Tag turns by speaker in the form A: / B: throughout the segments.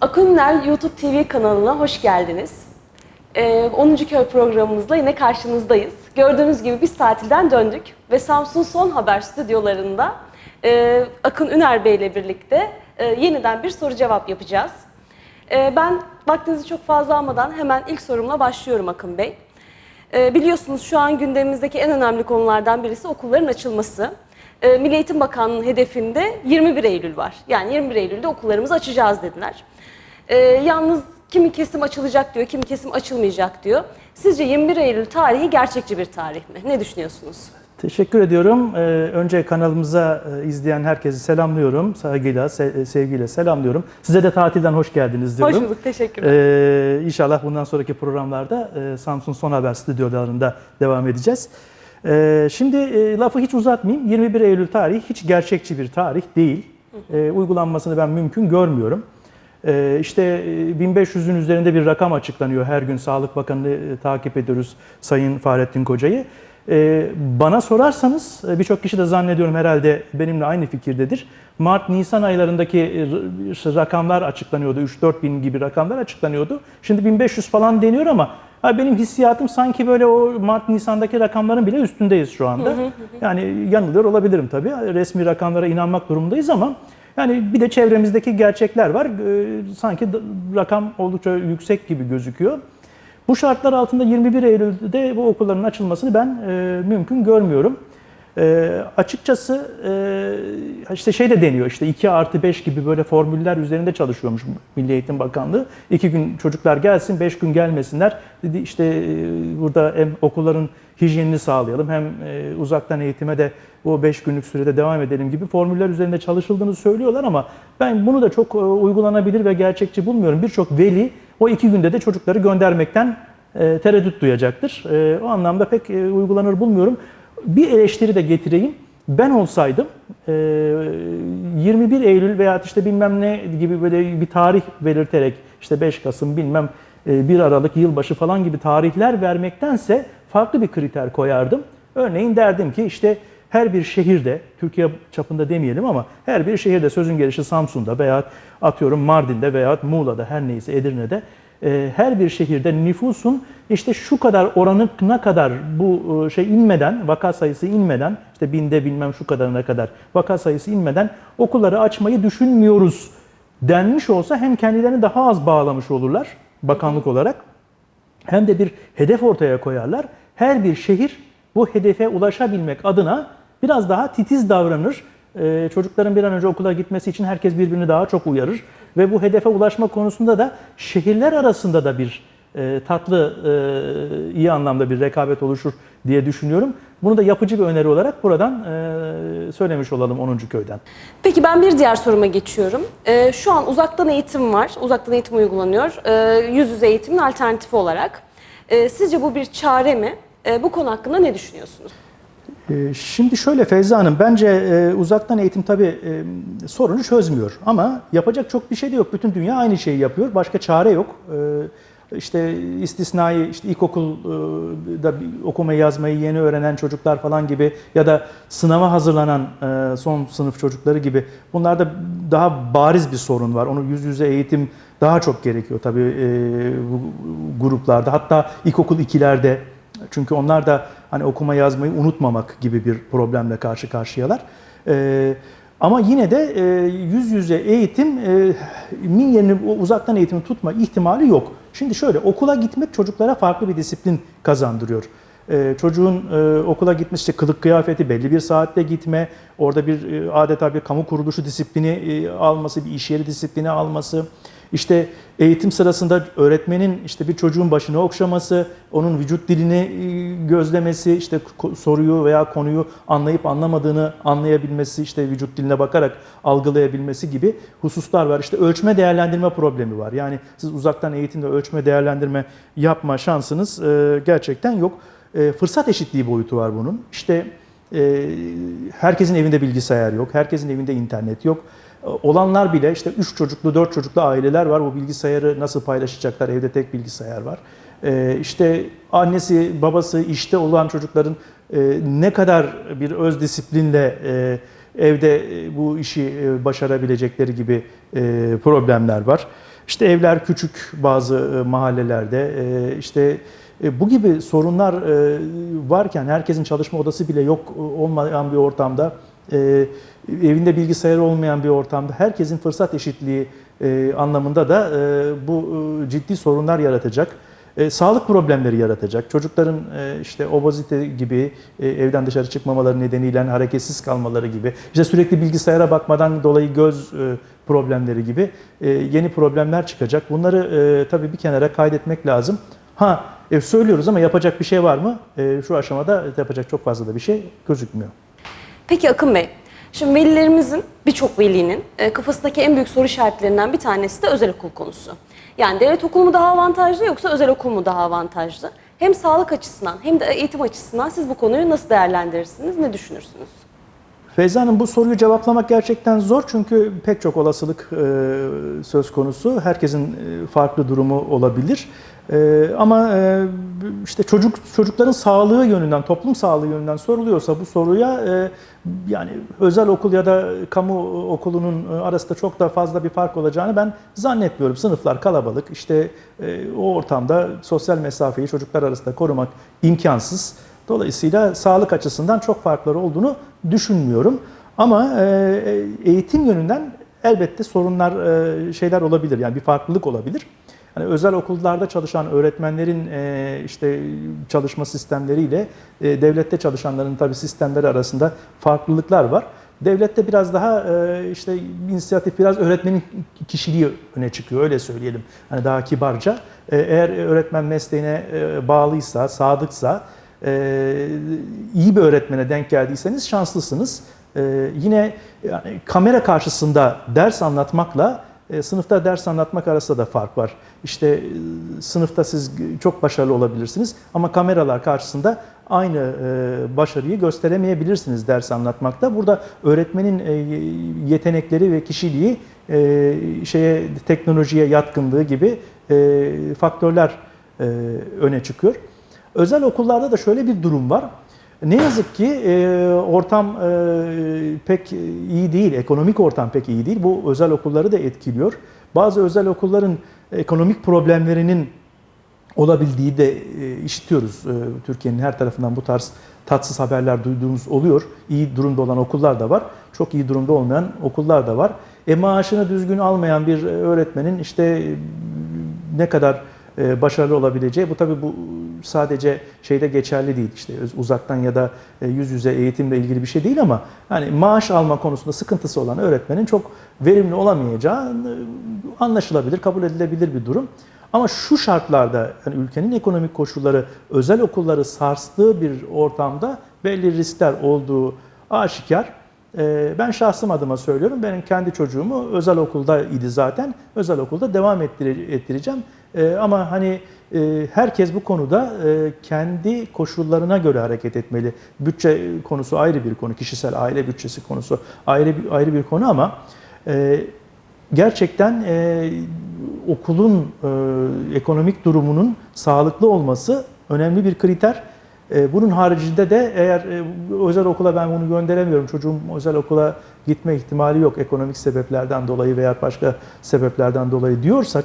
A: Akınler YouTube TV kanalına hoş geldiniz. Ee, 10. Köy programımızla yine karşınızdayız. Gördüğünüz gibi biz tatilden döndük ve Samsun Son Haber stüdyolarında e, Akın Üner Bey ile birlikte e, yeniden bir soru cevap yapacağız. E, ben vaktinizi çok fazla almadan hemen ilk sorumla başlıyorum Akın Bey. E, biliyorsunuz şu an gündemimizdeki en önemli konulardan birisi okulların açılması. E, Milli Eğitim Bakanlığı'nın hedefinde 21 Eylül var. Yani 21 Eylül'de okullarımızı açacağız dediler. E, yalnız kimi kesim açılacak diyor, kimi kesim açılmayacak diyor. Sizce 21 Eylül tarihi gerçekçi bir tarih mi? Ne düşünüyorsunuz?
B: Teşekkür ediyorum. Ee, önce kanalımıza e, izleyen herkesi selamlıyorum. Saygıyla, se- sevgiyle selamlıyorum. Size de tatilden hoş geldiniz diyorum.
A: Hoş bulduk, teşekkürler.
B: Ee, inşallah bundan sonraki programlarda e, Samsun Son Haber stüdyolarında devam edeceğiz. Ee, şimdi e, lafı hiç uzatmayayım. 21 Eylül tarihi hiç gerçekçi bir tarih değil. Ee, uygulanmasını ben mümkün görmüyorum. Ee, işte e, 1500'ün üzerinde bir rakam açıklanıyor. Her gün Sağlık Bakanı'nı e, takip ediyoruz Sayın Fahrettin Koca'yı. Ee, bana sorarsanız e, birçok kişi de zannediyorum herhalde benimle aynı fikirdedir. Mart-Nisan aylarındaki e, rakamlar açıklanıyordu. 3-4 bin gibi rakamlar açıklanıyordu. Şimdi 1500 falan deniyor ama ha benim hissiyatım sanki böyle o Mart-Nisan'daki rakamların bile üstündeyiz şu anda. Yani yanılıyor olabilirim tabii. Resmi rakamlara inanmak durumundayız ama yani bir de çevremizdeki gerçekler var. Ee, sanki rakam oldukça yüksek gibi gözüküyor. Bu şartlar altında 21 Eylül'de bu okulların açılmasını ben e, mümkün görmüyorum. E, açıkçası e, işte şey de deniyor işte 2 artı 5 gibi böyle formüller üzerinde çalışıyormuş Milli Eğitim Bakanlığı. 2 gün çocuklar gelsin 5 gün gelmesinler. Dedi işte e, burada hem okulların hijyenini sağlayalım hem e, uzaktan eğitime de bu 5 günlük sürede devam edelim gibi formüller üzerinde çalışıldığını söylüyorlar ama ben bunu da çok e, uygulanabilir ve gerçekçi bulmuyorum. Birçok veli o iki günde de çocukları göndermekten e, tereddüt duyacaktır. E, o anlamda pek e, uygulanır bulmuyorum. Bir eleştiri de getireyim. Ben olsaydım e, 21 Eylül veya işte bilmem ne gibi böyle bir tarih belirterek işte 5 Kasım bilmem e, 1 Aralık yılbaşı falan gibi tarihler vermektense farklı bir kriter koyardım. Örneğin derdim ki işte her bir şehirde, Türkiye çapında demeyelim ama her bir şehirde sözün gelişi Samsun'da veya atıyorum Mardin'de veya Muğla'da her neyse Edirne'de e, her bir şehirde nüfusun işte şu kadar oranına kadar bu e, şey inmeden, vaka sayısı inmeden, işte binde bilmem şu kadarına kadar vaka sayısı inmeden okulları açmayı düşünmüyoruz denmiş olsa hem kendilerini daha az bağlamış olurlar bakanlık olarak hem de bir hedef ortaya koyarlar. Her bir şehir bu hedefe ulaşabilmek adına biraz daha titiz davranır. Ee, çocukların bir an önce okula gitmesi için herkes birbirini daha çok uyarır. Ve bu hedefe ulaşma konusunda da şehirler arasında da bir e, tatlı, e, iyi anlamda bir rekabet oluşur diye düşünüyorum. Bunu da yapıcı bir öneri olarak buradan e, söylemiş olalım 10. köyden.
A: Peki ben bir diğer soruma geçiyorum. Şu an uzaktan eğitim var, uzaktan eğitim uygulanıyor. Ee, yüz yüze eğitimin alternatifi olarak. Sizce bu bir çare mi? Bu konu hakkında ne düşünüyorsunuz?
B: Ee, Şimdi şöyle Feyza Hanım, bence e, uzaktan eğitim tabii e, sorunu çözmüyor. Ama yapacak çok bir şey de yok. Bütün dünya aynı şeyi yapıyor. Başka çare yok. Ee, İşte istisnai, işte ilkokulda okumayı yazmayı yeni öğrenen çocuklar falan gibi ya da sınava hazırlanan e, son sınıf çocukları gibi bunlarda daha bariz bir sorun var. Onu yüz yüze eğitim daha çok gerekiyor tabii e, bu gruplarda. Hatta ilkokul ikilerde çünkü onlar da hani okuma yazmayı unutmamak gibi bir problemle karşı karşıyalar. Ee, ama yine de e, yüz yüze eğitim e, min yerini uzaktan eğitimi tutma ihtimali yok. Şimdi şöyle okula gitmek çocuklara farklı bir disiplin kazandırıyor. Ee, çocuğun e, okula gitmesi kılık kıyafeti belli bir saatte gitme, orada bir e, adeta bir kamu kuruluşu disiplini e, alması, bir iş yeri disiplini alması, işte eğitim sırasında öğretmenin işte bir çocuğun başını okşaması, onun vücut dilini e, gözlemesi, işte soruyu veya konuyu anlayıp anlamadığını anlayabilmesi, işte vücut diline bakarak algılayabilmesi gibi hususlar var. İşte ölçme değerlendirme problemi var. Yani siz uzaktan eğitimde ölçme değerlendirme yapma şansınız e, gerçekten yok. E, fırsat eşitliği boyutu var bunun. İşte herkesin evinde bilgisayar yok, herkesin evinde internet yok. E, Olanlar bile işte 3 çocuklu, 4 çocuklu aileler var. Bu bilgisayarı nasıl paylaşacaklar? Evde tek bilgisayar var. E, işte annesi, babası işte olan çocukların e, ne kadar bir öz disiplinle e, evde e, bu işi başarabilecekleri gibi problemler var. İşte evler küçük bazı mahallelerde, işte bu gibi sorunlar varken herkesin çalışma odası bile yok olmayan bir ortamda, e, evinde bilgisayar olmayan bir ortamda herkesin fırsat eşitliği e, anlamında da e, bu e, ciddi sorunlar yaratacak. E, sağlık problemleri yaratacak. Çocukların e, işte obezite gibi e, evden dışarı çıkmamaları nedeniyle hareketsiz kalmaları gibi, işte sürekli bilgisayara bakmadan dolayı göz e, problemleri gibi e, yeni problemler çıkacak. Bunları e, tabii bir kenara kaydetmek lazım. Ha e, söylüyoruz ama yapacak bir şey var mı? E, şu aşamada yapacak çok fazla da bir şey gözükmüyor.
A: Peki Akın Bey, şimdi velilerimizin, birçok velinin e, kafasındaki en büyük soru işaretlerinden bir tanesi de özel okul konusu. Yani devlet okulu mu daha avantajlı yoksa özel okul mu daha avantajlı? Hem sağlık açısından hem de eğitim açısından siz bu konuyu nasıl değerlendirirsiniz, ne düşünürsünüz?
B: Feyza Hanım bu soruyu cevaplamak gerçekten zor çünkü pek çok olasılık e, söz konusu. Herkesin e, farklı durumu olabilir. E, ama işte çocuk çocukların sağlığı yönünden, toplum sağlığı yönünden soruluyorsa bu soruya yani özel okul ya da kamu okulunun arasında çok da fazla bir fark olacağını ben zannetmiyorum. Sınıflar kalabalık. İşte o ortamda sosyal mesafeyi çocuklar arasında korumak imkansız. Dolayısıyla sağlık açısından çok farkları olduğunu düşünmüyorum. Ama e, eğitim yönünden elbette sorunlar, e, şeyler olabilir. Yani bir farklılık olabilir. Hani özel okullarda çalışan öğretmenlerin e, işte çalışma sistemleriyle e, devlette çalışanların tabii sistemleri arasında farklılıklar var. Devlette biraz daha e, işte inisiyatif biraz öğretmenin kişiliği öne çıkıyor öyle söyleyelim. Hani daha kibarca. E, eğer öğretmen mesleğine e, bağlıysa, sadıksa e, iyi bir öğretmene denk geldiyseniz şanslısınız. E, yine yani kamera karşısında ders anlatmakla e, sınıfta ders anlatmak arasında da fark var. İşte e, sınıfta siz çok başarılı olabilirsiniz ama kameralar karşısında aynı e, başarıyı gösteremeyebilirsiniz ders anlatmakta. Burada öğretmenin e, yetenekleri ve kişiliği e, şeye teknolojiye yatkınlığı gibi e, faktörler e, öne çıkıyor. Özel okullarda da şöyle bir durum var. Ne yazık ki e, ortam e, pek iyi değil, ekonomik ortam pek iyi değil. Bu özel okulları da etkiliyor. Bazı özel okulların ekonomik problemlerinin olabildiği de e, işitiyoruz. E, Türkiye'nin her tarafından bu tarz tatsız haberler duyduğumuz oluyor. İyi durumda olan okullar da var, çok iyi durumda olmayan okullar da var. E maaşını düzgün almayan bir öğretmenin işte e, ne kadar e, başarılı olabileceği. Bu tabii bu sadece şeyde geçerli değil. İşte uzaktan ya da e, yüz yüze eğitimle ilgili bir şey değil ama hani maaş alma konusunda sıkıntısı olan öğretmenin çok verimli olamayacağı e, anlaşılabilir, kabul edilebilir bir durum. Ama şu şartlarda yani ülkenin ekonomik koşulları özel okulları sarstığı bir ortamda belli riskler olduğu aşikar. Ben şahsım adıma söylüyorum. Benim kendi çocuğumu özel okulda idi zaten. Özel okulda devam ettire- ettireceğim. Ee, Ama hani e, herkes bu konuda e, kendi koşullarına göre hareket etmeli. Bütçe konusu ayrı bir konu. Kişisel aile bütçesi konusu ayrı bir, ayrı bir konu ama e, gerçekten okulun ekonomik durumunun sağlıklı olması önemli bir kriter. Bunun haricinde de eğer özel okula ben bunu gönderemiyorum, çocuğum özel okula gitme ihtimali yok ekonomik sebeplerden dolayı veya başka sebeplerden dolayı diyorsak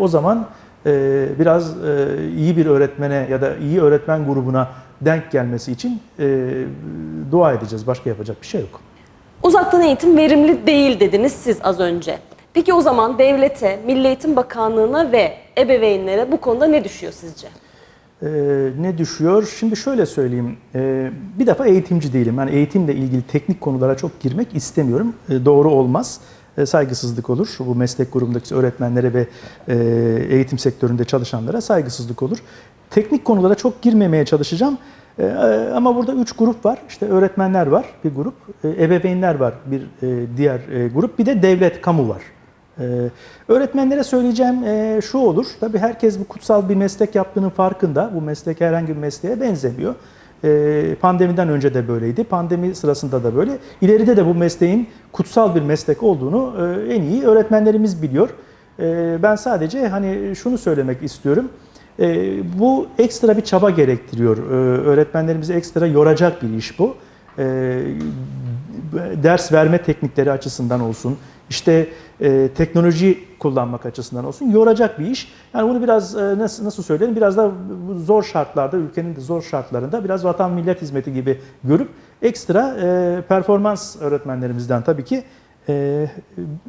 B: o zaman e, biraz e, iyi bir öğretmene ya da iyi öğretmen grubuna denk gelmesi için e, dua edeceğiz. Başka yapacak bir şey yok.
A: Uzaktan eğitim verimli değil dediniz siz az önce. Peki o zaman devlete, Milli Eğitim Bakanlığı'na ve ebeveynlere bu konuda ne düşüyor sizce?
B: Ee, ne düşüyor? Şimdi şöyle söyleyeyim. Ee, bir defa eğitimci değilim. Yani eğitimle ilgili teknik konulara çok girmek istemiyorum. Ee, doğru olmaz. Ee, saygısızlık olur. Bu meslek grubundaki öğretmenlere ve e, eğitim sektöründe çalışanlara saygısızlık olur. Teknik konulara çok girmemeye çalışacağım. Ee, ama burada üç grup var. İşte öğretmenler var bir grup, e, ebeveynler var bir e, diğer e, grup, bir de devlet, kamu var. Öğretmenlere söyleyeceğim e, şu olur. Tabii herkes bu kutsal bir meslek yaptığının farkında. Bu meslek herhangi bir mesleğe benzemiyor. Ee, pandemiden önce de böyleydi. Pandemi sırasında da böyle. İleride de bu mesleğin kutsal bir meslek olduğunu e, en iyi öğretmenlerimiz biliyor. E, ben sadece hani şunu söylemek istiyorum. E, bu ekstra bir çaba gerektiriyor. Öğretmenlerimizi ekstra yoracak bir iş bu. Ders verme teknikleri açısından olsun, işte e, teknoloji kullanmak açısından olsun yoracak bir iş. Yani bunu biraz e, nasıl, nasıl söyleyelim biraz da zor şartlarda ülkenin de zor şartlarında biraz vatan millet hizmeti gibi görüp ekstra e, performans öğretmenlerimizden tabii ki e,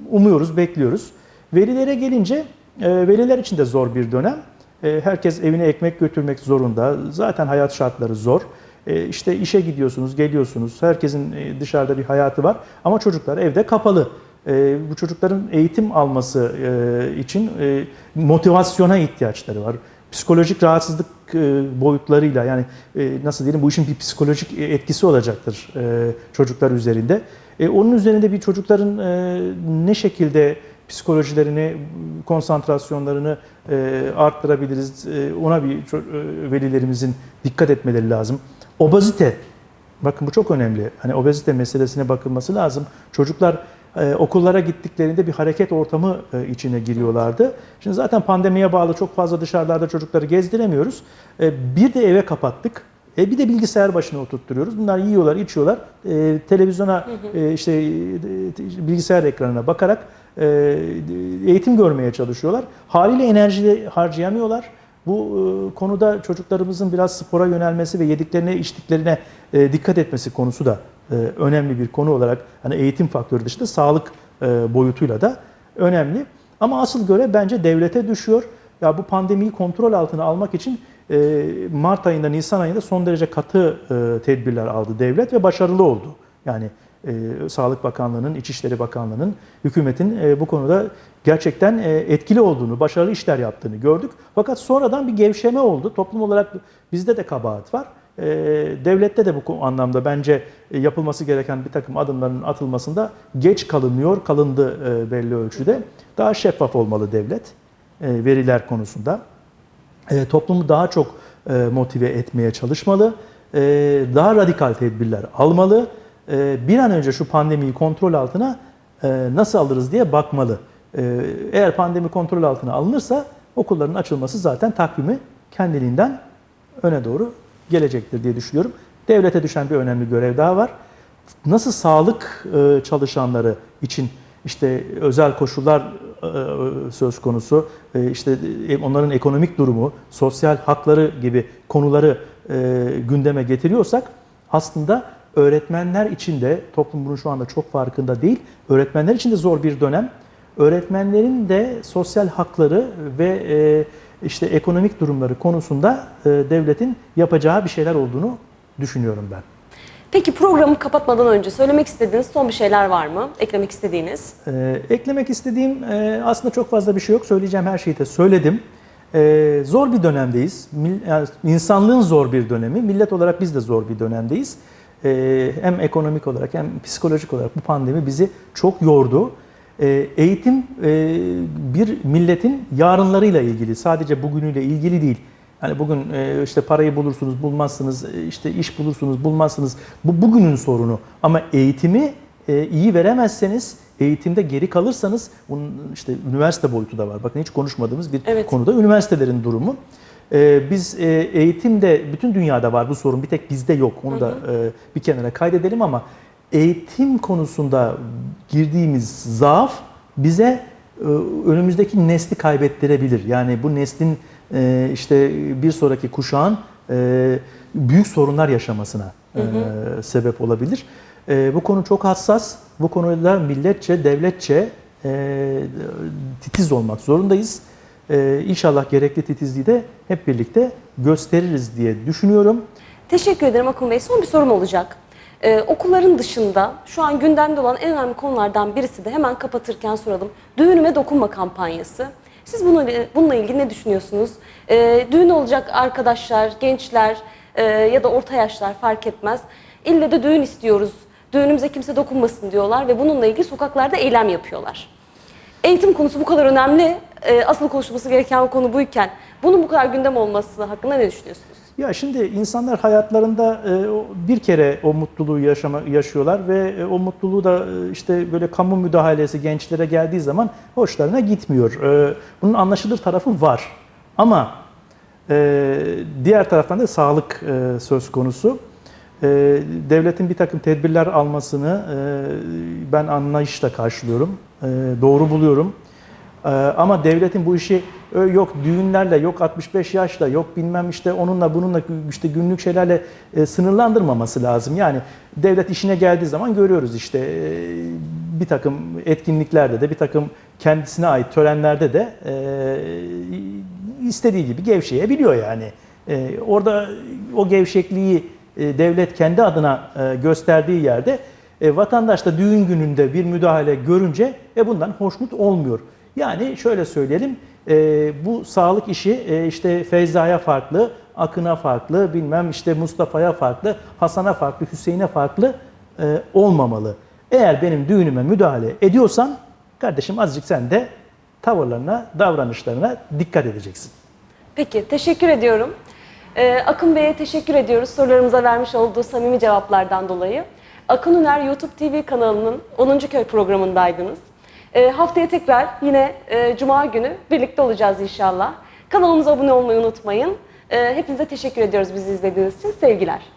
B: umuyoruz, bekliyoruz. Velilere gelince e, veliler için de zor bir dönem. E, herkes evine ekmek götürmek zorunda. Zaten hayat şartları zor. E, işte işe gidiyorsunuz, geliyorsunuz. Herkesin e, dışarıda bir hayatı var. Ama çocuklar evde kapalı. E, bu çocukların eğitim alması e, için e, motivasyona ihtiyaçları var. Psikolojik rahatsızlık e, boyutlarıyla yani e, nasıl diyelim bu işin bir psikolojik etkisi olacaktır e, çocuklar üzerinde. E, onun üzerinde bir çocukların e, ne şekilde psikolojilerini, konsantrasyonlarını e, arttırabiliriz. E, ona bir e, velilerimizin dikkat etmeleri lazım. Obezite, bakın bu çok önemli. Hani obezite meselesine bakılması lazım. Çocuklar e, okullara gittiklerinde bir hareket ortamı e, içine giriyorlardı. Şimdi zaten pandemiye bağlı çok fazla dışarılarda çocukları gezdiremiyoruz. E, bir de eve kapattık. E bir de bilgisayar başına oturtturuyoruz. Bunlar yiyorlar, içiyorlar. E, televizyona, e, işte e, bilgisayar ekranına bakarak e, eğitim görmeye çalışıyorlar. Haliyle enerji harcayamıyorlar. Bu e, konuda çocuklarımızın biraz spora yönelmesi ve yediklerine, içtiklerine e, dikkat etmesi konusu da önemli bir konu olarak hani eğitim faktörü dışında sağlık e, boyutuyla da önemli. Ama asıl görev bence devlete düşüyor. Ya bu pandemiyi kontrol altına almak için e, Mart ayında, Nisan ayında son derece katı e, tedbirler aldı devlet ve başarılı oldu. Yani e, Sağlık Bakanlığı'nın, İçişleri Bakanlığı'nın, hükümetin e, bu konuda gerçekten e, etkili olduğunu, başarılı işler yaptığını gördük. Fakat sonradan bir gevşeme oldu. Toplum olarak bizde de kabahat var. E, devlette de bu anlamda bence e, yapılması gereken bir takım adımların atılmasında geç kalınıyor, kalındı e, belli ölçüde. Daha şeffaf olmalı devlet e, veriler konusunda. E, toplumu daha çok e, motive etmeye çalışmalı, e, daha radikal tedbirler almalı, e, bir an önce şu pandemiyi kontrol altına e, nasıl alırız diye bakmalı. E, eğer pandemi kontrol altına alınırsa okulların açılması zaten takvimi kendiliğinden öne doğru gelecektir diye düşünüyorum. Devlete düşen bir önemli görev daha var. Nasıl sağlık e, çalışanları için işte özel koşullar e, söz konusu, e, işte e, onların ekonomik durumu, sosyal hakları gibi konuları e, gündeme getiriyorsak aslında öğretmenler için de toplum bunun şu anda çok farkında değil. Öğretmenler için de zor bir dönem. Öğretmenlerin de sosyal hakları ve e, işte ekonomik durumları konusunda e, devletin yapacağı bir şeyler olduğunu düşünüyorum ben.
A: Peki programı kapatmadan önce söylemek istediğiniz son bir şeyler var mı? Eklemek istediğiniz?
B: Ee, eklemek istediğim e, aslında çok fazla bir şey yok. Söyleyeceğim her şeyi de söyledim. Ee, zor bir dönemdeyiz. Mil, yani insanlığın zor bir dönemi. Millet olarak biz de zor bir dönemdeyiz. Ee, hem ekonomik olarak hem psikolojik olarak bu pandemi bizi çok yordu. Ee, eğitim e, bir milletin yarınlarıyla ilgili, sadece bugünüyle ilgili değil. Hani bugün e, işte parayı bulursunuz, bulmazsınız, e, işte iş bulursunuz, bulmazsınız. Bu bugünün sorunu. Ama eğitimi iyi veremezseniz, eğitimde geri kalırsanız, bunun işte üniversite boyutu da var. Bakın hiç konuşmadığımız bir
A: Evet.
B: konuda üniversitelerin durumu. Biz eğitimde, bütün dünyada var bu sorun, bir tek bizde yok. Onu da bir kenara kaydedelim ama eğitim konusunda girdiğimiz zaaf bize e, önümüzdeki nesli kaybettirebilir. Yani bu neslin e, işte bir sonraki kuşağın e, büyük sorunlar yaşamasına e, sebep olabilir. Bu konu çok hassas. Bu konuda milletçe, devletçe titiz olmak zorundayız. İnşallah gerekli titizliği de hep birlikte gösteririz diye düşünüyorum.
A: Teşekkür ederim Akın Bey. Son bir sorum olacak. Ee, okulların dışında şu an gündemde olan en önemli konulardan birisi de hemen kapatırken soralım. Düğünüme dokunma kampanyası. Siz bununla, bununla ilgili ne düşünüyorsunuz? Ee, düğün olacak arkadaşlar, gençler e, ya da orta yaşlar fark etmez. İlle de düğün istiyoruz. Düğünümüze kimse dokunmasın diyorlar ve bununla ilgili sokaklarda eylem yapıyorlar. Eğitim konusu bu kadar önemli. e, asıl konuşulması gereken konu buyken bunun bu kadar gündem olması hakkında ne düşünüyorsunuz?
B: Ya şimdi insanlar hayatlarında e, bir kere o mutluluğu yaşama, yaşıyorlar ve e, o mutluluğu da e, işte böyle kamu müdahalesi gençlere geldiği zaman hoşlarına gitmiyor. Bunun anlaşılır tarafı var. Ama diğer taraftan da sağlık söz konusu. Devletin bir takım tedbirler almasını ben anlayışla karşılıyorum. Doğru buluyorum. Ama devletin bu işi yok düğünlerle, yok 65 yaşla, yok bilmem işte onunla bununla işte günlük şeylerle e, sınırlandırmaması lazım. Yani devlet işine geldiği zaman görüyoruz işte e, bir takım etkinliklerde de bir takım kendisine ait törenlerde de e, istediği gibi gevşeyebiliyor yani. E, orada o gevşekliği e, devlet kendi adına e, gösterdiği yerde e, vatandaş da düğün gününde bir müdahale görünce e, bundan hoşnut olmuyor. Yani şöyle söyleyelim e, bu sağlık işi e, işte Feyza'ya farklı, Akın'a farklı, bilmem işte Mustafa'ya farklı, Hasan'a farklı, Hüseyin'e farklı e, olmamalı. Eğer benim düğünüme müdahale ediyorsan kardeşim azıcık sen de tavırlarına, davranışlarına dikkat edeceksin.
A: Peki, teşekkür ediyorum. Ee, Akın Bey'e teşekkür ediyoruz sorularımıza vermiş olduğu samimi cevaplardan dolayı. Akın Üner YouTube TV kanalının 10. köy programındaydınız. Ee, haftaya tekrar yine e, Cuma günü birlikte olacağız inşallah. Kanalımıza abone olmayı unutmayın. Ee, hepinize teşekkür ediyoruz bizi izlediğiniz için. Sevgiler.